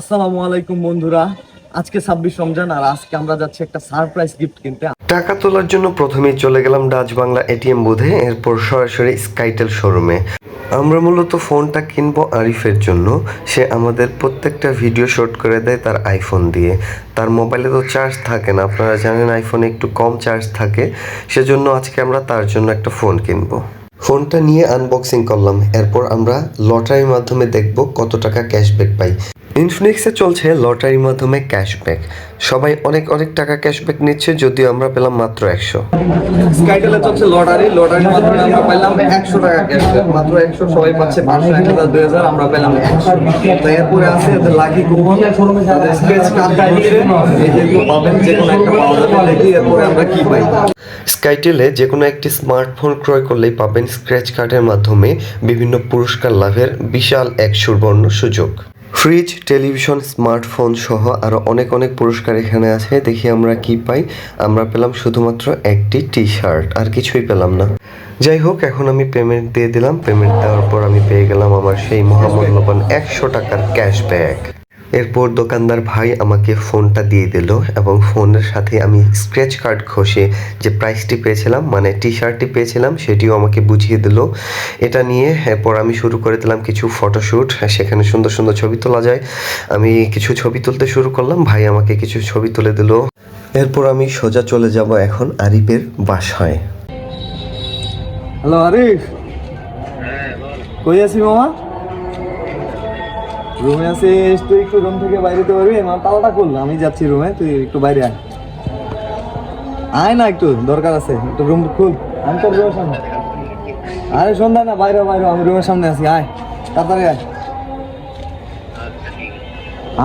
আসসালামু আলাইকুম বন্ধুরা। আজকে ছাব্বিশ রমজান আর আজকে আমরা যাচ্ছি একটা সারপ্রাইজ গিফট কিনতে। টাকা তোলার জন্য প্রথমেই চলে গেলাম ডাচ বাংলা এটিএম বুথে এরপর সরাসরি স্কাইটেল শোরুমে। আমরা মূলত ফোনটা কিনবো আরিফের জন্য। সে আমাদের প্রত্যেকটা ভিডিও শুট করে দেয় তার আইফোন দিয়ে। তার মোবাইলে তো চার্জ থাকে না, আপনারা জানেন আইফোনে একটু কম চার্জ থাকে। সেজন্য আজকে আমরা তার জন্য একটা ফোন কিনবো। ফোনটা নিয়ে আনবক্সিং করলাম। এরপর আমরা লটারির মাধ্যমে দেখব কত টাকা ক্যাশব্যাক পাই। ইনফিনিক্সে চলছে লটারির মাধ্যমে ক্যাশব্যাক। সবাই অনেক অনেক টাকা ক্যাশব্যাক নিচ্ছে যদিও আমরা পেলাম মাত্র একশো। স্কাইটেলে চলছে লটারি লটারির মাধ্যমে আমরা পেলাম একশো টাকা ক্যাশব্যাক। মাত্র একশো সবাই পাচ্ছে পাঁচশো এক হাজার দুই হাজার আমরা পেলাম একশো। তো এরপরে আছে এদের লাকি কুপন কার্ড দিচ্ছে এই যেগুলো পাবেন যে কোনো একটা পাওয়া যাবে দেখি এরপরে আমরা কি পাই? স্কাইটেলে যে কোনো একটি স্মার্টফোন ক্রয় করলেই পাবেন স্ক্র্যাচ কার্ডের মাধ্যমে বিভিন্ন পুরস্কার লাভের বিশাল এক সুবর্ণ সুযোগ। ফ্রিজ, টেলিভিশন, স্মার্টফোন সহ আরও অনেক অনেক পুরস্কার এখানে আছে। দেখি আমরা কি পাই। আমরা পেলাম শুধুমাত্র একটি টি শার্ট আর কিছুই পেলাম না। যাই হোক, এখন আমি পেমেন্ট দিয়ে দিলাম। পেমেন্ট দেওয়ার পর আমি পেয়ে গেলাম আমার সেই মহামূল্যবান একশো টাকার ক্যাশব্যাক এরপর দোকানদার ভাই আমাকে ফোনটা দিয়ে দিল এবং ফোনের সাথে আমি স্ক্র্যাচ কার্ড ঘষে যে প্রাইসটি পেয়েছিলাম মানে টি শার্টটি পেয়েছিলাম, সেটিও আমাকে বুঝিয়ে দিল। এটা নিয়ে এরপর আমি শুরু করে দিলাম কিছু ফটোশ্যুট সেখানে সুন্দর সুন্দর ছবি তোলা যায়। আমি কিছু ছবি তুলতে শুরু করলাম, ভাই আমাকে কিছু ছবি তুলে দিল। এরপর আমি সোজা চলে যাব এখন আরিফের বাসায়। হ্যালো আরিফ। কই আছি মামা? রুমে আছিস তুই একটু রুম থেকে বাইরে যেতে পারবি? আমার তালাটা খুললাম আমি যাচ্ছি রুমে তুই একটু বাইরে আয়। আয় না একটু দরকার আছে একটু রুম খুল। আমি তোর রুমের সামনে। আরে সন্ধ্যা না বাইরে বাইরে আমি রুমের সামনে আছি আয় তাড়াতাড়ি আয়।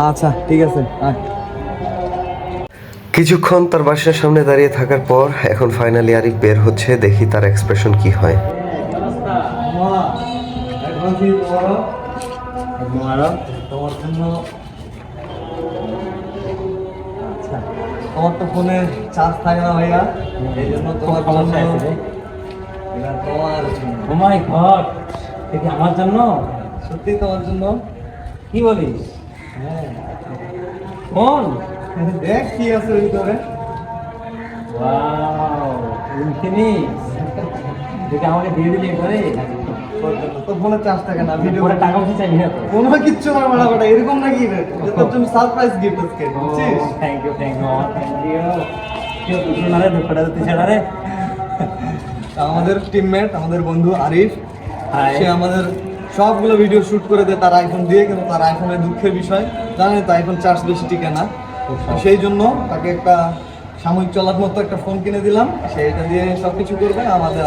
আচ্ছা ঠিক আছে আয়। কিছুক্ষণ তার বাসার সামনে দাঁড়িয়ে থাকার পর এখন ফাইনালি আরিফ বের হচ্ছে দেখি তার এক্সপ্রেশন কি হয়। তোমার জন্য আচ্ছা তোমার তো ফোনে চার্জ থাকে না ভাইয়া এই জন্য তোমার জন্য এটা তোমার ও মাই গড আমার জন্য? সত্যি তোমার জন্য? কি বলিস? হ্যাঁ। ফোন? দেখ কি আছে ভিতরে ওয়াও ইনফিনিক্স যেটা আমাকে দিয়ে দিলি করে ফোনে চার্জ থাকে না ভিডিও টাকা পয়সা চাইবি না কোনো কিচ্ছু না এরকম নাকি রে? এটা তোর জন্য সারপ্রাইজ গিফট আজকে বুঝছিস? Thank you thank you thank you কেউ কিছু না রে দুঃখটা দিতে ছাড়া রে। আমাদের টিমমেট আমাদের বন্ধু আরিফ. সে আমাদের সবগুলো ভিডিও শুট করে দেয় তার আইফোন দিয়ে কিন্তু তার আইফোনের দুঃখের বিষয়। জানেন তো আইফোন চার্জ বেশি টিকে না। সেই জন্য তাকে একটা সাময়িক চলার মতো একটা ফোন কিনে দিলাম, সেটা দিয়ে সবকিছু করবে, আমাদের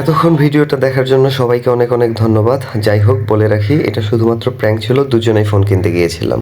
এতক্ষণ ভিডিওটা দেখার জন্য সবাইকে অনেক অনেক ধন্যবাদ। যাই হোক, বলে রাখি, এটা শুধুমাত্র প্র্যাঙ্ক ছিল, দুজনেই ফোন কিনতে গিয়েছিলাম।